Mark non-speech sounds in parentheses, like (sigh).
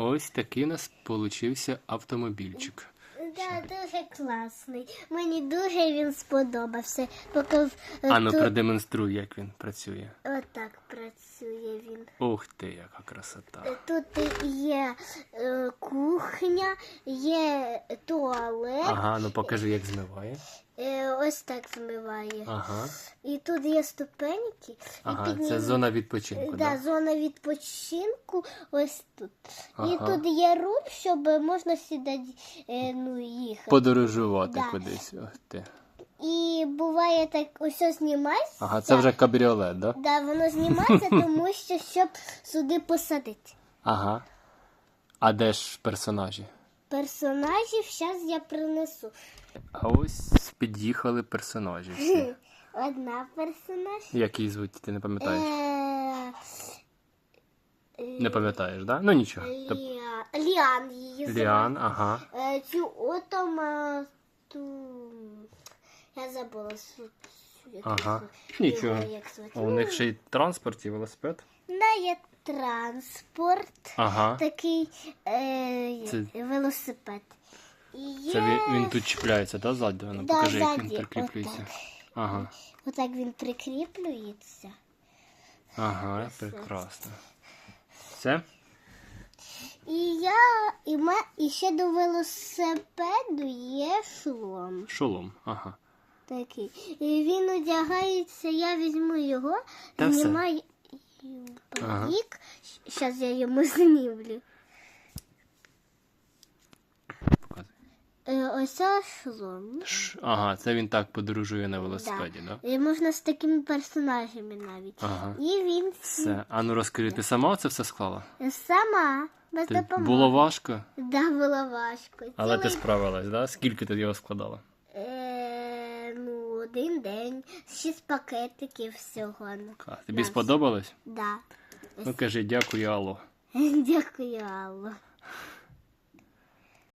Ось такий у нас получився автомобільчик. Да, дуже класний. Мені дуже він сподобався. Поки Ану, тут- продемонструй, як він працює. отак працює він. Ух ти, яка красота. Тут є е, кухня, є туалет, Ага, ну покажи, як змиває. Е, ось так змиває. Ага. І тут є ступеньки. Ага, і піднім- це зона відпочинку, да, да? зона відпочинку ось тут. Ага. І тут є руль, щоб можна сідати, е, ну, їхати. Подорожувати Да. кудись. Ух ти. І буває так, ось знімається. Ага, це вже кабріолет, да? Да, воно знімається, тому що щоб сюди посадити. Ага. А де ж персонажі? Персонажів зараз я принесу. А ось під'їхали персонажі всі. Одна персонаж. Як її звуть, ти не пам'ятаєш? Е, Не пам'ятаєш, да? Ну нічого. Тоб- Ліа... Ліан її звати. Ліан, ага. Е, Цю отома... Ту... Я забула. су- су- як Ага. Нічого. його як звати. А у них ще й транспорт і велосипед. Да, є транспорт. Ага. Такий е, Це- велосипед. І є... Це він, він тут чіпляється, да, ззаду? Ну, Да, покажи, як він ззаді, прикріплюється. отак. Ага. Отак він прикріплюється. Ага, прекрасно. Все? І я і, ме, і ще до велосипеду є шолом Шолом. Ага. такий. І він одягається, я візьму його, Та все. знімаю Ага. Зараз я йому (laughs) знімлю. Е, ось це шолом. Ш- Ага, це він так подорожує на велосипеді, да? І можна з такими персонажами навіть. Ага. І він Все. А ну розкажи, ти сама це все склала? сама без Ти допомоги. було важко, Да, було важко. але ти Цілий справилась, да? Скільки ти його складала? Один день, шість пакетиків всього. Ну, Тобі Да, сподобалось? Да. Ну кажи, дякую, Алло. (laughs) Дякую, Алло.